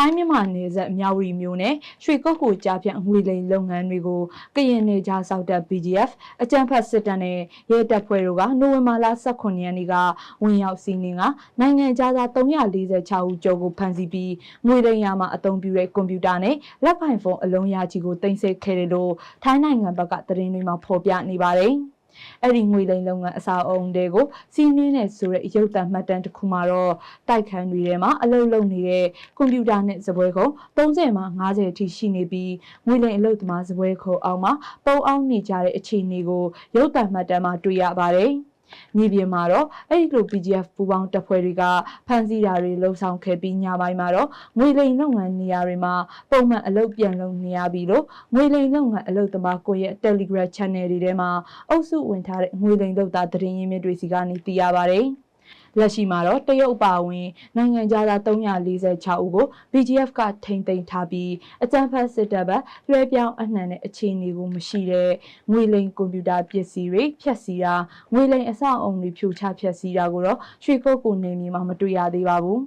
ထိုင်းမြန်မာနယ်စပ်မြောက်ရီမျိုးနဲ့ရွှေကုတ်ကိုကြားဖြန့်ငွေလိမ်လုပ်ငန်းတွေကိုကရင်နယ်ကြားစောက်တပ် BGF အကြမ်းဖက်စစ်တပ်နဲ့ရဲတပ်ဖွဲ့တို့ကနိုဝင်ဘာလ18ရက်နေ့ကဝင်ရောက်စီးနင်းကနိုင်ငံခြားသား346ဦးကျော်ကိုဖမ်းဆီးပြီးငွေလိမ်ရမှာအသုံးပြုတဲ့ကွန်ပျူတာနဲ့လက်ပိုင်ဖုန်းအလုံးရကြီးကိုတင်ဆက်ခဲ့တယ်လို့ထိုင်းနိုင်ငံဘက်ကသတင်းတွေမှာဖော်ပြနေပါတယ်။ အဲ့ဒီငွေလိမ်လုပ်ငန်းအစာအုံတွေကိုစီးနင်းနေဆိုတဲ့ရုပ်သံမှတ်တမ်းတစ်ခုမှာတော့တိုက်ခန်းတွေထဲမှာအလုပ်လုပ်နေတဲ့ကွန်ပျူတာနဲ့ဇပွဲခုံ30မှ50အထိရှိနေပြီးငွေလိမ်အလုပ်သမားဇပွဲခုံအောင်မှာပုံအောင်နေကြတဲ့အခြေအနေကိုရုပ်သံမှတ်တမ်းမှာတွေ့ရပါတယ်။ မြေပြင်မှာတော့အဲ့ဒီလို PGF ပူပေါင်းတပ်ဖွဲ့တွေကဖမ်းဆီးတာတွေလှုံ့ဆော်ခဲ့ပြီးညပိုင်းမှာတော့ငွေလိမ်လုပ်ငန်းနေရာတွေမှာပုံမှန်အလုပ်ပြန်လုပ်နေရပြီလို့ငွေလိမ်လုပ်ငန်းအလုပ်သမားကိုရဲ့ Telegram Channel တွေထဲမှာအုပ်စုဝင်ထားတဲ့ငွေလိမ်လုပ်သားသတင်းရင်းမြစ်တွေစီကနေသိရပါတယ်။ လက်ရှိမှာတော့တရုတ်အပါအဝင်နိုင်ငံခြားသား346ဦးကို BGF ကထိန်းသိမ်းထားပြီးအကြမ်းဖက်စစ်တပ်ဘက်လွှဲပြောင်းအနှံတဲ့အခြေအနေကိုမရှိတဲ့ငွေလိမ်ကွန်ပျူတာပစ္စည်းတွေဖျက်ဆီးတာငွေလိမ်အဆောက်အအုံတွေဖြိုချဖျက်ဆီးတာကိုတော့ရွှေကုတ်ကိုနေမြေမှာမတွေ့ရသေးပါဘူး။